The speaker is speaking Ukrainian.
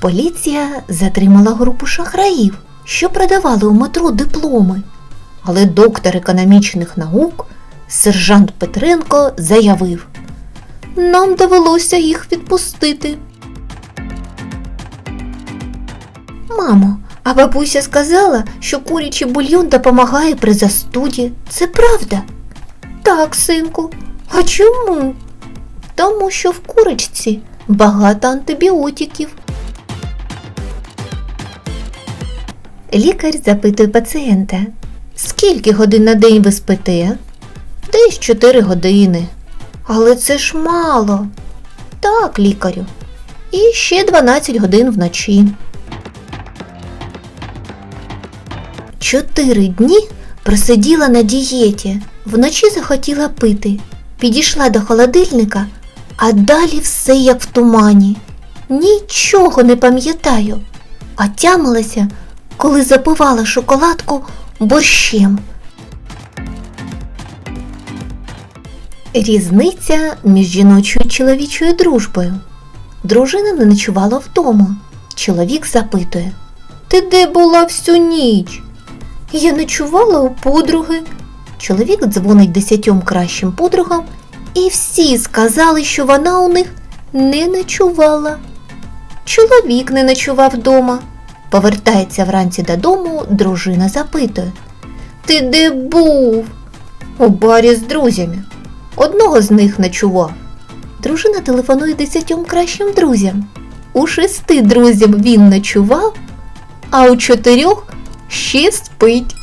Поліція затримала групу шахраїв, що продавали у метро дипломи. Але доктор економічних наук, сержант Петренко, заявив: Нам довелося їх відпустити. Мамо, а бабуся сказала, що курячий бульйон допомагає при застуді. Це правда? Так, синку. А чому? Тому що в курочці багато антибіотиків. Лікар запитує пацієнта, скільки годин на день ви спите? Десь 4 години. Але це ж мало. Так, лікарю. І ще 12 годин вночі. Чотири дні просиділа на дієті, вночі захотіла пити. Підійшла до холодильника, а далі все як в тумані. Нічого не пам'ятаю, а тямилася, коли запивала шоколадку борщем. Різниця між жіночою і чоловічою дружбою. Дружина не ночувала вдома. Чоловік запитує: Ти де була всю ніч? Я ночувала у подруги. Чоловік дзвонить десятьом кращим подругам, і всі сказали, що вона у них не ночувала. Чоловік не ночував вдома. Повертається вранці додому, дружина запитує: Ти де був? У барі з друзями. Одного з них ночував. Дружина телефонує десятьом кращим друзям. У шести друзів він ночував, а у чотирьох ще спить.